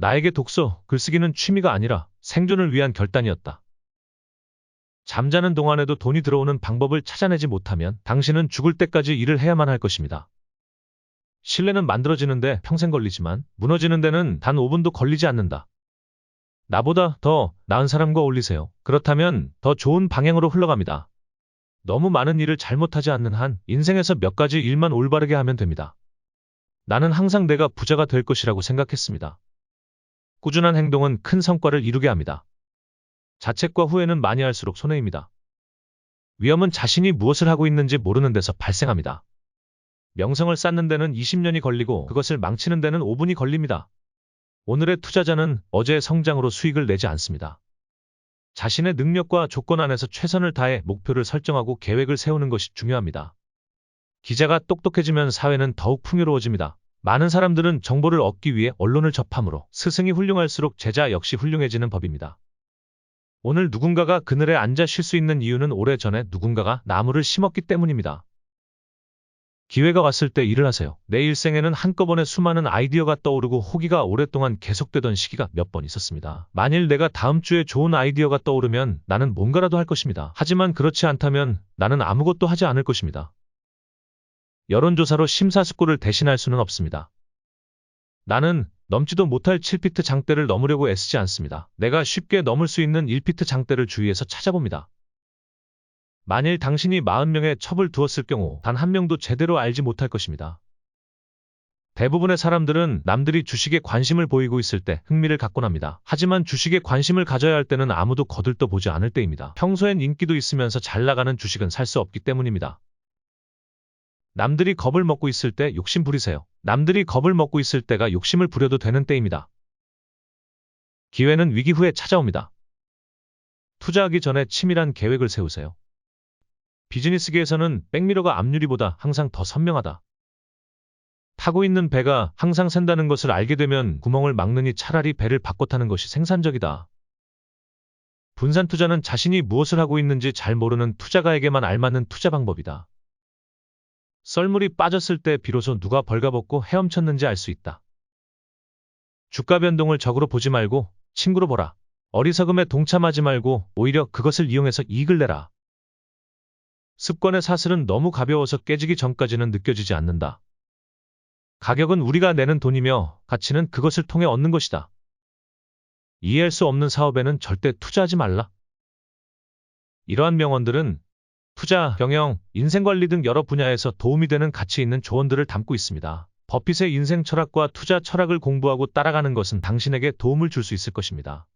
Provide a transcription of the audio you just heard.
나에게 독서, 글쓰기는 취미가 아니라 생존을 위한 결단이었다. 잠자는 동안에도 돈이 들어오는 방법을 찾아내지 못하면 당신은 죽을 때까지 일을 해야만 할 것입니다. 신뢰는 만들어지는데 평생 걸리지만 무너지는 데는 단 5분도 걸리지 않는다. 나보다 더 나은 사람과 어울리세요. 그렇다면 더 좋은 방향으로 흘러갑니다. 너무 많은 일을 잘못하지 않는 한 인생에서 몇 가지 일만 올바르게 하면 됩니다. 나는 항상 내가 부자가 될 것이라고 생각했습니다. 꾸준한 행동은 큰 성과를 이루게 합니다. 자책과 후회는 많이 할수록 손해입니다. 위험은 자신이 무엇을 하고 있는지 모르는 데서 발생합니다. 명성을 쌓는 데는 20년이 걸리고 그것을 망치는 데는 5분이 걸립니다. 오늘의 투자자는 어제의 성장으로 수익을 내지 않습니다. 자신의 능력과 조건 안에서 최선을 다해 목표를 설정하고 계획을 세우는 것이 중요합니다. 기자가 똑똑해지면 사회는 더욱 풍요로워집니다. 많은 사람들은 정보를 얻기 위해 언론을 접함으로 스승이 훌륭할수록 제자 역시 훌륭해지는 법입니다. 오늘 누군가가 그늘에 앉아 쉴 수 있는 이유는 오래전에 누군가가 나무를 심었기 때문입니다. 기회가 왔을 때 일을 하세요. 내 일생에는 한꺼번에 수많은 아이디어가 떠오르고 호기가 오랫동안 계속되던 시기가 몇 번 있었습니다. 만일 내가 다음 주에 좋은 아이디어가 떠오르면 나는 뭔가라도 할 것입니다. 하지만 그렇지 않다면 나는 아무것도 하지 않을 것입니다. 여론조사로 심사숙고를 대신할 수는 없습니다. 나는 넘지도 못할 7피트 장대를 넘으려고 애쓰지 않습니다. 내가 쉽게 넘을 수 있는 1피트 장대를 주위에서 찾아봅니다. 만일 당신이 40명의 첩을 두었을 경우 단 한 명도 제대로 알지 못할 것입니다. 대부분의 사람들은 남들이 주식에 관심을 보이고 있을 때 흥미를 갖곤 합니다. 하지만 주식에 관심을 가져야 할 때는 아무도 거들떠 보지 않을 때입니다. 평소엔 인기도 있으면서 잘 나가는 주식은 살 수 없기 때문입니다. 남들이 겁을 먹고 있을 때 욕심 부리세요. 남들이 겁을 먹고 있을 때가 욕심을 부려도 되는 때입니다. 기회는 위기 후에 찾아옵니다. 투자하기 전에 치밀한 계획을 세우세요. 비즈니스계에서는 백미러가 앞유리보다 항상 더 선명하다. 타고 있는 배가 항상 샌다는 것을 알게 되면 구멍을 막느니 차라리 배를 바꿔 타는 것이 생산적이다. 분산 투자는 자신이 무엇을 하고 있는지 잘 모르는 투자가에게만 알맞는 투자 방법이다. 썰물이 빠졌을 때 비로소 누가 벌가벗고 헤엄쳤는지 알 수 있다. 주가 변동을 적으로 보지 말고 친구로 보라. 어리석음에 동참하지 말고 오히려 그것을 이용해서 이익을 내라. 습관의 사슬은 너무 가벼워서 깨지기 전까지는 느껴지지 않는다. 가격은 우리가 내는 돈이며 가치는 그것을 통해 얻는 것이다. 이해할 수 없는 사업에는 절대 투자하지 말라. 이러한 명언들은 투자, 경영, 인생관리 등 여러 분야에서 도움이 되는 가치 있는 조언들을 담고 있습니다. 버핏의 인생 철학과 투자 철학을 공부하고 따라가는 것은 당신에게 도움을 줄 수 있을 것입니다.